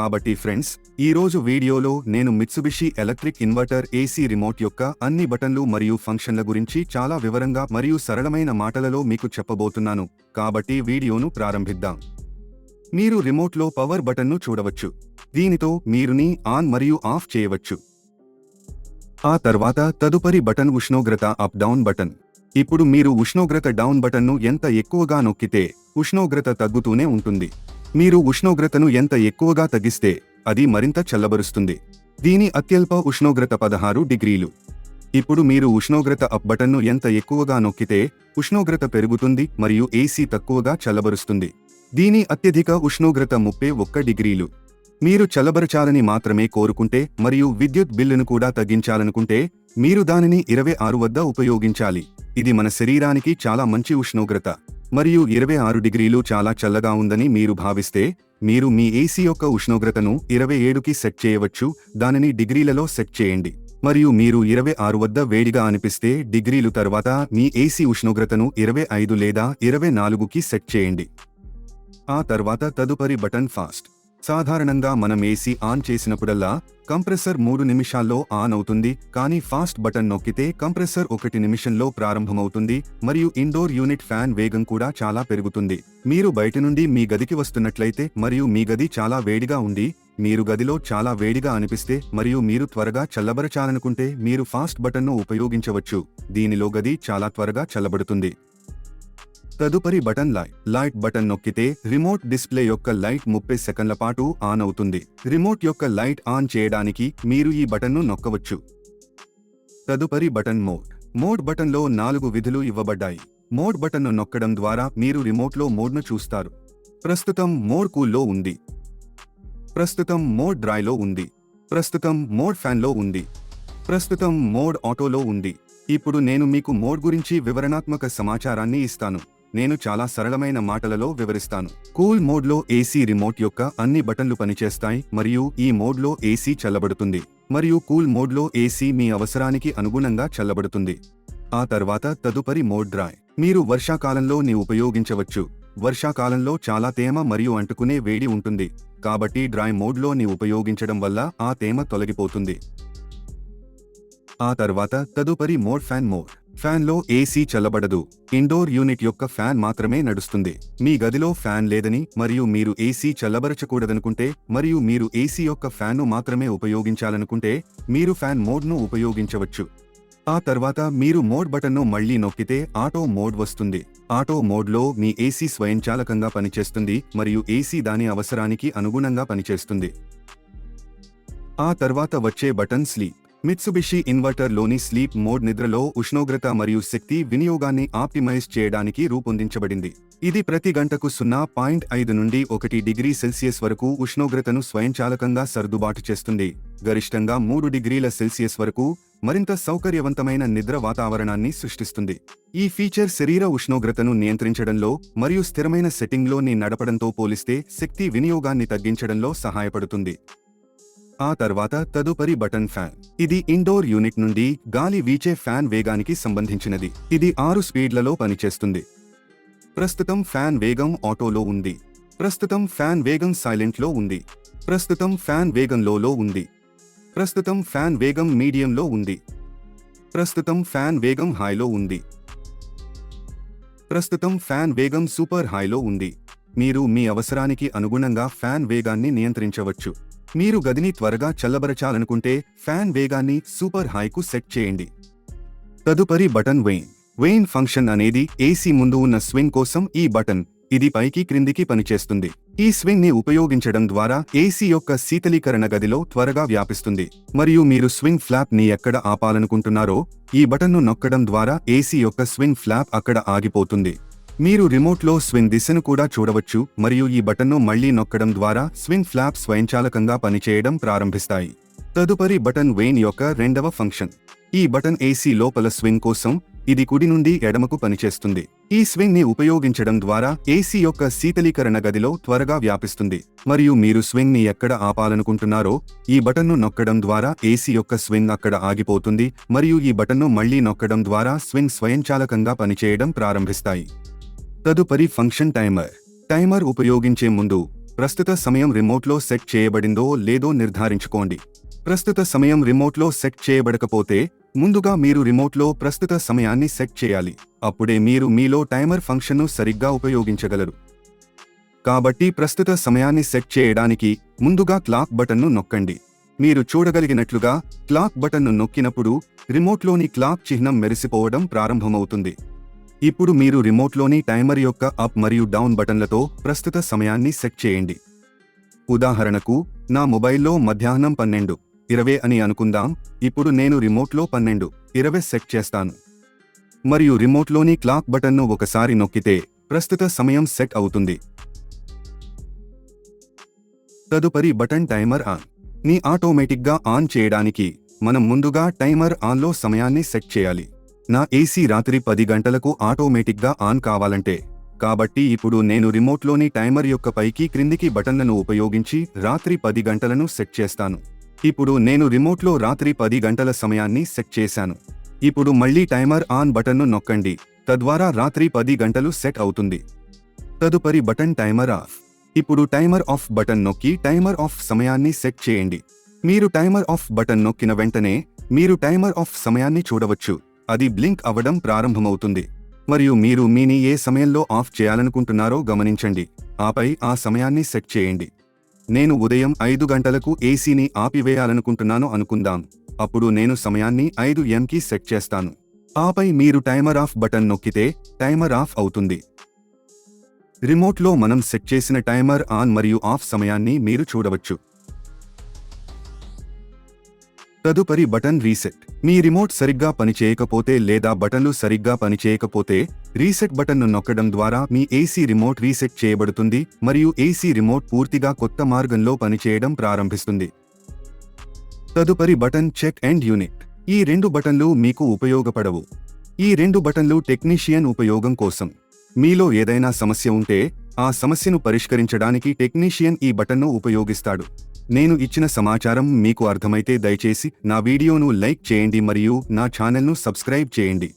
కాబట్టి ఫ్రెండ్స్ ఈ రోజు వీడియోలో నేను Mitsubishi electric inverter AC remote యొక్క అన్ని బటన్లు మరియు ఫంక్షన్ల గురించి చాలా వివరంగా మరియు సరళమైన మాటలలో మీకు చెప్పబోతున్నాను. కాబట్టి వీడియోను ప్రారంభిద్దాం. మీరు రిమోట్లో పవర్ బటన్ను చూడవచ్చు. దీనితో మీరుని ఆన్ మరియు ఆఫ్ చేయవచ్చు. ఆ తర్వాత తదుపరి బటన్ ఉష్ణోగ్రత అప్ డౌన్ బటన్ ఇప్పుడు మీరు ఉష్ణోగ్రత డౌన్ బటన్ను ఎంత ఎక్కువగా నొక్కితే ఉష్ణోగ్రత తగ్గుతూనే ఉంటుంది. మీరు ఉష్ణోగ్రతను ఎంత ఎక్కువగా తగ్గిస్తే అది మరింత చల్లబరుస్తుంది. దీని అత్యల్ప ఉష్ణోగ్రత పదహారు డిగ్రీలు. ఇప్పుడు మీరు ఉష్ణోగ్రత అప్ బటన్ను ఎంత ఎక్కువగా నొక్కితే ఉష్ణోగ్రత పెరుగుతుంది మరియు ఏసీ తక్కువగా చల్లబరుస్తుంది. దీని అత్యధిక ఉష్ణోగ్రత ముప్పై ఒక్క డిగ్రీలు. మీరు చల్లబరచాలని మాత్రమే కోరుకుంటే మరియు విద్యుత్ బిల్లును కూడా తగ్గించాలనుకుంటే మీరు దానిని ఇరవై ఆరు వద్ద ఉపయోగించాలి. ఇది మన శరీరానికి చాలా మంచి ఉష్ణోగ్రత. మరియు ఇరవై ఆరు డిగ్రీలు చాలా చల్లగా ఉందని మీరు భావిస్తే మీరు మీ ఏసీ యొక్క ఉష్ణోగ్రతను ఇరవై ఏడుకి సెట్ చేయవచ్చు దానిని డిగ్రీలలో సెట్ చేయండి. మరియు మీరు ఇరవై ఆరు వద్ద వేడిగా అనిపిస్తే డిగ్రీలు తర్వాత మీ ఏసీ ఉష్ణోగ్రతను ఇరవై ఐదు లేదా ఇరవై నాలుగుకి సెట్ చేయండి. ఆ తర్వాత తదుపరి బటన్ ఫాస్ట్. సాధారణంగా మనం ఏసీ ఆన్ చేసినప్పుడల్లా కంప్రెసర్ మూడు నిమిషాల్లో ఆన్ అవుతుంది కానీ ఫాస్ట్ బటన్ నొక్కితే కంప్రెసర్ ఒకటి నిమిషంలో ప్రారంభమవుతుంది మరియు ఇండోర్ యూనిట్ ఫ్యాన్ వేగం కూడా చాలా పెరుగుతుంది. మీరు బయట నుండి మీ గదికి వస్తున్నట్లయితే మరియు మీ గది చాలా వేడిగా ఉంది మీరు గదిలో చాలా వేడిగా అనిపిస్తే మరియు మీరు త్వరగా చల్లబరచాలనుకుంటే మీరు ఫాస్ట్ బటన్ను ఉపయోగించవచ్చు. దీనిలో గది చాలా త్వరగా చల్లబడుతుంది. తదుపరి బటన్ లైట్ లైట్ బటన్ నొక్కితే రిమోట్ డిస్ప్లే యొక్క లైట్ ముప్పై సెకండ్ల పాటు ఆన్ అవుతుంది. రిమోట్ యొక్క లైట్ ఆన్ చేయడానికి మీరు ఈ బటన్ను నొక్కవచ్చు. తదుపరి బటన్ మోడ్. మోడ్ బటన్లో నాలుగు విధులు ఇవ్వబడ్డాయి. మోడ్ బటన్ను నొక్కడం ద్వారా మీరు రిమోట్లో మోడ్ను చూస్తారు. ప్రస్తుతం మోడ్ కూల్లో ఉంది. ప్రస్తుతం మోడ్ డ్రైలో ఉంది. ప్రస్తుతం మోడ్ ఫ్యాన్లో ఉంది. ప్రస్తుతం మోడ్ ఆటోలో ఉంది. ఇప్పుడు నేను మీకు మోడ్ గురించి వివరణాత్మక సమాచారాన్ని ఇస్తాను. నేను చాలా సరళమైన మాటలలో వివరిస్తాను. కూల్ మోడ్లో ఏసీ రిమోట్ యొక్క అన్ని బటన్లు పనిచేస్తాయి మరియు ఈ మోడ్లో ఏసీ చల్లబడుతుంది మరియు కూల్ మోడ్లో ఏసీ మీ అవసరానికి అనుగుణంగా చల్లబడుతుంది. ఆ తర్వాత తదుపరి మోడ్ డ్రాయ్. మీరు వర్షాకాలంలో ని ఉపయోగించవచ్చు. వర్షాకాలంలో చాలా తేమ మరియు అంటుకునే వేడి ఉంటుంది. కాబట్టి డ్రై మోడ్లో ని ఉపయోగించడం వల్ల ఆ తేమ తొలగిపోతుంది. ఆ తర్వాత తదుపరి మోడ్ ఫ్యాన్ మోడ్. ఫ్యాన్లో ఏసీ చల్లబడదు. ఇండోర్ యూనిట్ యొక్క ఫ్యాన్ మాత్రమే నడుస్తుంది. మీ గదిలో ఫ్యాన్ లేదని మరియు మీరు ఏసీ చల్లబరచకూడదనుకుంటే మరియు మీరు ఏసీ యొక్క ఫ్యాన్ను మాత్రమే ఉపయోగించాలనుకుంటే మీరు ఫ్యాన్ మోడ్ను ఉపయోగించవచ్చు. ఆ తర్వాత మీరు మోడ్ బటన్ను మళ్ళీ నొక్కితే ఆటో మోడ్ వస్తుంది. ఆటో మోడ్లో మీ ఏసీ స్వయంచాలకంగా పనిచేస్తుంది మరియు ఏసీ దాని అవసరానికి అనుగుణంగా పనిచేస్తుంది. ఆ తర్వాత వచ్చే బటన్ స్లీప్. మిత్సుబిషి ఇన్వర్టర్లోని స్లీప్ మోడ్ నిద్రలో ఉష్ణోగ్రత మరియు శక్తి వినియోగాన్ని ఆప్టిమైజ్ చేయడానికి రూపొందించబడింది. ఇది ప్రతి గంటకు సున్నా పాయింట్ ఐదు నుండి ఒకటి డిగ్రీ సెల్సియస్ వరకు ఉష్ణోగ్రతను స్వయంచాలకంగా సర్దుబాటు చేస్తుంది. గరిష్టంగా మూడు డిగ్రీల సెల్సియస్ వరకు మరింత సౌకర్యవంతమైన నిద్ర వాతావరణాన్ని సృష్టిస్తుంది. ఈ ఫీచర్ శరీర ఉష్ణోగ్రతను నియంత్రించడంలో మరియు స్థిరమైన సెట్టింగ్లోని నడపడంతో పోలిస్తే శక్తి వినియోగాన్ని తగ్గించడంలో సహాయపడుతుంది. ఆ తర్వాత తదుపరి బటన్ ఫ్యాన్. ఇది ఇండోర్ యూనిట్ నుండి గాలి వీచే ఫ్యాన్ వేగానికి సంబంధించినది. ఇది ఆరు స్పీడ్లలో పనిచేస్తుంది. ప్రస్తుతం ఫ్యాన్ వేగం ఆటోలో ఉంది. ప్రస్తుతం ఫ్యాన్ వేగం సైలెంట్లో ఉంది. ప్రస్తుతం ఫ్యాన్ వేగం లోలో ఉంది. ప్రస్తుతం ఫ్యాన్ వేగం మీడియంలో ఉంది. ప్రస్తుతం ఫ్యాన్ వేగం హైలో ఉంది. ప్రస్తుతం ఫ్యాన్ వేగం సూపర్ హైలో ఉంది. మీరు మీ అవసరానికి అనుగుణంగా ఫ్యాన్ వేగాన్ని నియంత్రించవచ్చు. మీరు గదిని త్వరగా చల్లబరచాలనుకుంటే ఫ్యాన్ వేగాన్ని సూపర్ హైకు సెట్ చేయండి. తదుపరి బటన్ వెయిన్. వెయిన్ ఫంక్షన్ అనేది ఏసీ ముందు ఉన్న స్వింగ్ కోసం ఈ బటన్. ఇది పైకి క్రిందికి పనిచేస్తుంది. ఈ స్వింగ్ని ఉపయోగించడం ద్వారా ఏసీ యొక్క శీతలీకరణ గదిలో త్వరగా వ్యాపిస్తుంది. మరియు మీరు స్వింగ్ ఫ్లాప్ని ఎక్కడ ఆపాలనుకుంటున్నారో ఈ బటన్ను నొక్కడం ద్వారా ఏసీ యొక్క స్వింగ్ ఫ్లాప్ అక్కడ ఆగిపోతుంది. మీరు రిమోట్లో స్వింగ్ దిశను కూడా చూడవచ్చు మరియు ఈ బటన్ను మళ్ళీ నొక్కడం ద్వారా స్వింగ్ ఫ్లాప్ స్వయంచాలకంగా పనిచేయడం ప్రారంభిస్తాయి. తదుపరి బటన్ వెయిన్ యొక్క రెండవ ఫంక్షన్. ఈ బటన్ ఏసీ లోపల స్వింగ్ కోసం ఇది కుడి నుండి ఎడమకు పనిచేస్తుంది. ఈ స్వింగ్ని ఉపయోగించడం ద్వారా ఏసీ యొక్క శీతలీకరణ గదిలో త్వరగా వ్యాపిస్తుంది. మరియు మీరు స్వింగ్ని ఎక్కడ ఆపాలనుకుంటున్నారో ఈ బటన్ను నొక్కడం ద్వారా ఏసీ యొక్క స్వింగ్ అక్కడ ఆగిపోతుంది మరియు ఈ బటన్ను మళ్ళీ నొక్కడం ద్వారా స్వింగ్ స్వయంచాలకంగా పనిచేయడం ప్రారంభిస్తాయి. తదుపరి ఫంక్షన్ టైమర్. టైమర్ ఉపయోగించే ముందు ప్రస్తుత సమయం రిమోట్లో సెట్ చేయబడిందో లేదో నిర్ధారించుకోండి. ప్రస్తుత సమయం రిమోట్లో సెట్ చేయబడకపోతే ముందుగా మీరు రిమోట్లో ప్రస్తుత సమయాన్ని సెట్ చేయాలి. అప్పుడే మీరు మీలో టైమర్ ఫంక్షన్ను సరిగ్గా ఉపయోగించగలరు. కాబట్టి ప్రస్తుత సమయాన్ని సెట్ చేయడానికి ముందుగా క్లాక్ బటన్ను నొక్కండి. మీరు చూడగలిగినట్లుగా క్లాక్ బటన్ను నొక్కినప్పుడు రిమోట్లోని క్లాక్ చిహ్నం మెరిసిపోవడం ప్రారంభమవుతుంది. ఇప్పుడు మీరు రిమోట్లోని టైమర్ యొక్క అప్ మరియు డౌన్ బటన్లతో ప్రస్తుత సమయాన్ని సెట్ చేయండి. ఉదాహరణకు నా మొబైల్లో మధ్యాహ్నం పన్నెండు ఇరవై అని అనుకుందాం ఇప్పుడు నేను రిమోట్లో పన్నెండు ఇరవై సెట్ చేస్తాను. మరియు రిమోట్లోని క్లాక్ బటన్ను ఒకసారి నొక్కితే ప్రస్తుత సమయం సెట్ అవుతుంది. తదుపరి బటన్ టైమర్ ఆన్. ని ఆటోమేటిక్గా ఆన్ చేయడానికి మనం ముందుగా టైమర్ ఆన్లో సమయాన్ని సెట్ చేయాలి. నా ఏసీ రాత్రి పది గంటలకు ఆటోమేటిక్గా ఆన్ కావాలంటే. కాబట్టి ఇప్పుడు నేను రిమోట్లోని టైమర్ యొక్క పైకి క్రిందికి బటన్లను ఉపయోగించి రాత్రి పది గంటలను సెట్ చేస్తాను. ఇప్పుడు నేను రిమోట్లో రాత్రి పది గంటల సమయాన్ని సెట్ చేశాను. ఇప్పుడు మళ్ళీ టైమర్ ఆన్ బటన్ను నొక్కండి. తద్వారా రాత్రి పది గంటలు సెట్ అవుతుంది. తదుపరి బటన్ టైమర్ ఆఫ్. ఇప్పుడు టైమర్ ఆఫ్ బటన్ నొక్కి టైమర్ ఆఫ్ సమయాన్ని సెట్ చేయండి. మీరు టైమర్ ఆఫ్ బటన్ నొక్కిన వెంటనే మీరు టైమర్ ఆఫ్ సమయాన్ని చూడవచ్చు. అది బ్లింక్ అవ్వడం ప్రారంభమవుతుంది. మరియు మీరు మీని ఏ సమయంలో ఆఫ్ చేయాలనుకుంటున్నారో గమనించండి. ఆపై ఆ సమయాన్ని సెట్ చేయండి. నేను ఉదయం ఐదు గంటలకు ఏసీని ఆపివేయాలనుకుంటున్నాను అనుకుందాం. అప్పుడు నేను సమయాన్ని ఐదు ఎంకి సెట్ చేస్తాను. ఆపై మీరు టైమర్ ఆఫ్ బటన్ నొక్కితే టైమర్ ఆఫ్ అవుతుంది. రిమోట్లో మనం సెట్ చేసిన టైమర్ ఆన్ మరియు ఆఫ్ సమయాన్ని మీరు చూడవచ్చు. తదుపరి బటన్ రీసెట్. మీ రిమోట్ సరిగ్గా పనిచేయకపోతే లేదా బటన్లు సరిగ్గా పనిచేయకపోతే రీసెట్ బటన్ను నొక్కడం ద్వారా మీ ఏసీ రిమోట్ రీసెట్ చేయబడుతుంది మరియు ఏసీ రిమోట్ పూర్తిగా కొత్త మార్గంలో పనిచేయడం ప్రారంభిస్తుంది. తదుపరి బటన్ చెక్ అండ్ యూనిట్. ఈ రెండు బటన్లు మీకు ఉపయోగపడవు. ఈ రెండు బటన్లు టెక్నీషియన్ ఉపయోగం కోసం. మీలో ఏదైనా సమస్య ఉంటే ఆ సమస్యను పరిష్కరించడానికి టెక్నీషియన్ ఈ బటన్ను ఉపయోగిస్తాడు. నేను ఇచ్చిన సమాచారం మీకు అర్థమైతే దయచేసి నా వీడియోను లైక్ చేయండి మరియు నా ఛానల్ను సబ్స్క్రైబ్ చేయండి.